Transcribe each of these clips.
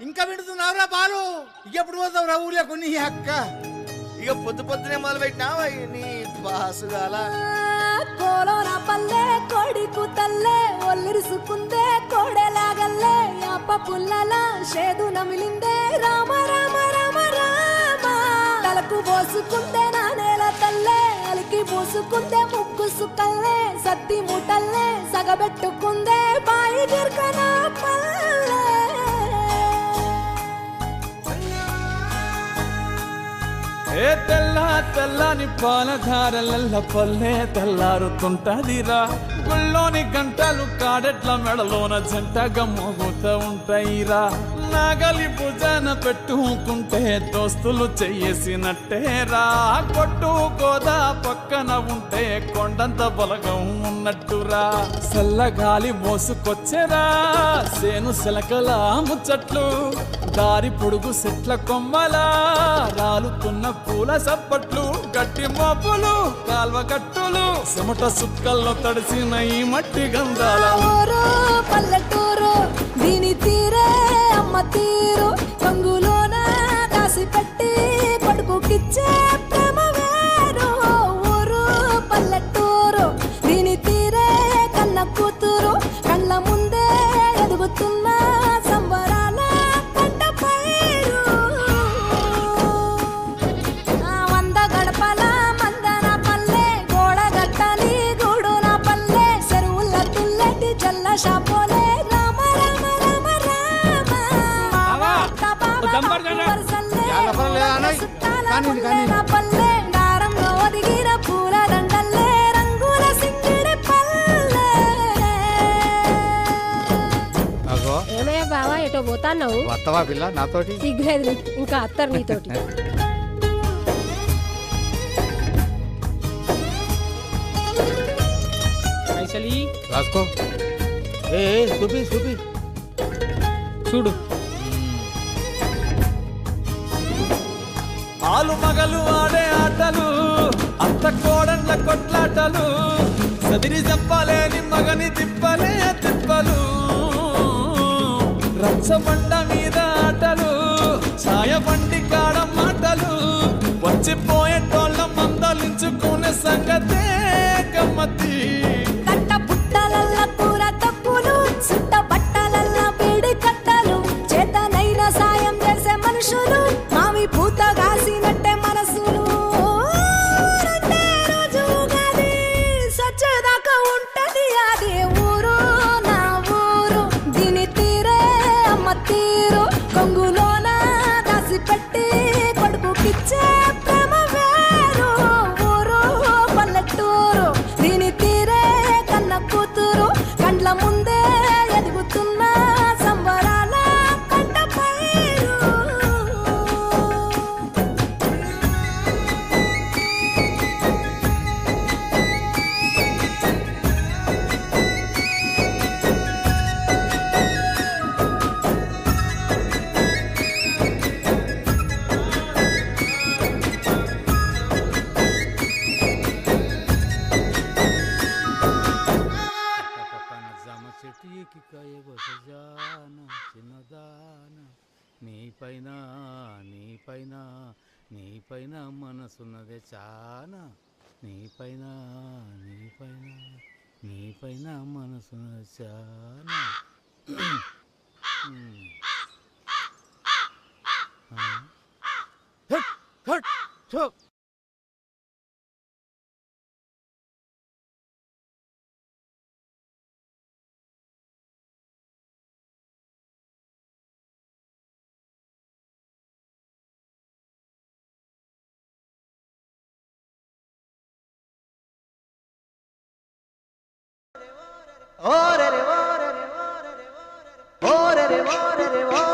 ఇంకా వింటున్నావురా బాలు? ఎప్పుడు పోతావు రా ఊర్లో కొన్ని అక్క? ఇక పొద్దు పొద్దునే మొదలు పెట్టినావా నీ బాసుగాల కోలోన పల్లె కోడి కూతల్లే ఒల్లిరుసుకుందే కోడెలాగల్లే యాప పుల్లల షేదు నమిలిందే. రామ రామ రామ రామ. తలకు పోసుకుందే నా నేల తల్లే అలికి పూసుకుందే ముక్కు సుక్కల్లే సత్తి మూటల్లే సగబెట్టుకుందే బాయి గిర్కన పల్లె. ఏ తెల్ల తెల్లని పాలధారలల్ల పల్లె తెల్లారుతుంటదిరా. గుళ్ళోని గంటలు కాడెట్ల మెడలోన జంటగా మోగుతూ ఉంటాయిరా. నాగలి భుజాన పెట్టుకుంటే దోస్తులు చేసినట్టేరా కొట్టు గోదా పక్కన ఉంటే కొండంత బలగం ఉన్నట్టురా. సల్లగాలి మోసుకొచ్చేరా. సేను సెలకల ముచ్చట్లు దారి పొడుగు సెట్ల కొమ్మలా. రాలుతున్న పూల సప్పట్లు గట్టి మోపులు కాల్వ కట్టులు చెమట సుక్కల్లో తడిసిన ఈ మట్టి గంధాల. పల్లెటూరు దీని తీరే అమ్మ తీరు. కంగులోన దాసి పెట్టి కొడుకుకిచ్చే పల్లె దారంలో ఒదిగిన పూల దండల్లే రంగుల సింగిడి పల్లె. అగో. ఏమయ్యా బావా ఎటో పోతాన్నావు? వత్తవా పిల్ల నాతోటి? సిగ్గులేదు నీకు. ఇంకా అత్తరు నీతోటి. పైసలి రాసుకో. ఏ ఏ, చూపి చూపి చూడు. ఆలు మగలు ఆడే ఆటలు అత్త కోడళ్ళ కొట్లాటలు సదిరి చెప్పలేని మగని తిప్పలే తిప్పలు. రచ్చబండ మీద ఆటలు ఛాయబండి కాడ మాటలు వచ్చిపోయేటోళ్ళ మందలించుకునే సంగతే. గొసజాన చిన్నదాన. నీ నీపైన నీపైన నీ మనసున్నదే చానా. నీ నీపైన నీ పైన నీ మనసున్నది చానా. హట్, హట్, Ore re ore re ore re ore re ore re ore re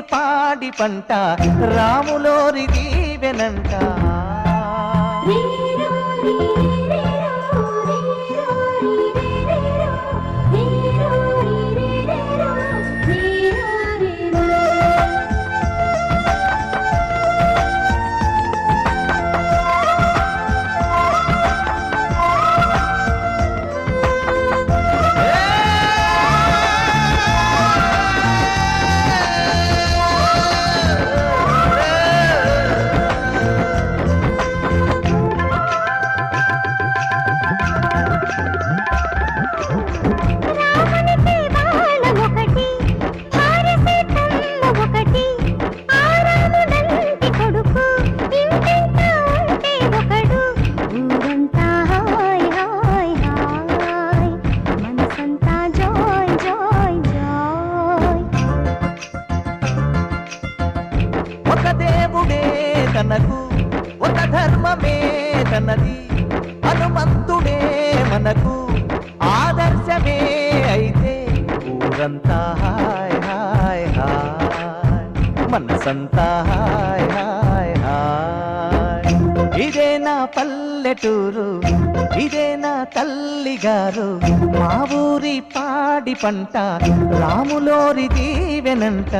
పాడి పంట రాములోరి దీవెనంట. మనకు ఒక ధర్మమే తనది. హనుమంతుడే మనకు ఆదర్శమే అయితే ఊరంతా హాయ్ హాయ్ హాయ్. మనసంతా హాయ్ హాయ్ హాయ్. ఇదే నా పల్లెటూరు ఇదే నా తల్లి గారు మా ఊరి పాడి పంట రాములోరి దీవెనంట.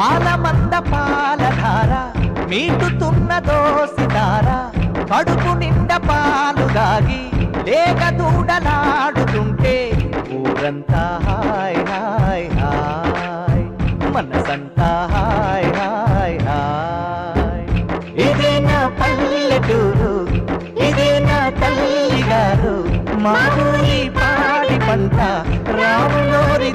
ఆలమంద పాలధార మీటుతున్న దోసిదార కడుపు నిండా పాలు దాగి లేక దూడలాడుతుంటే ఊరంతా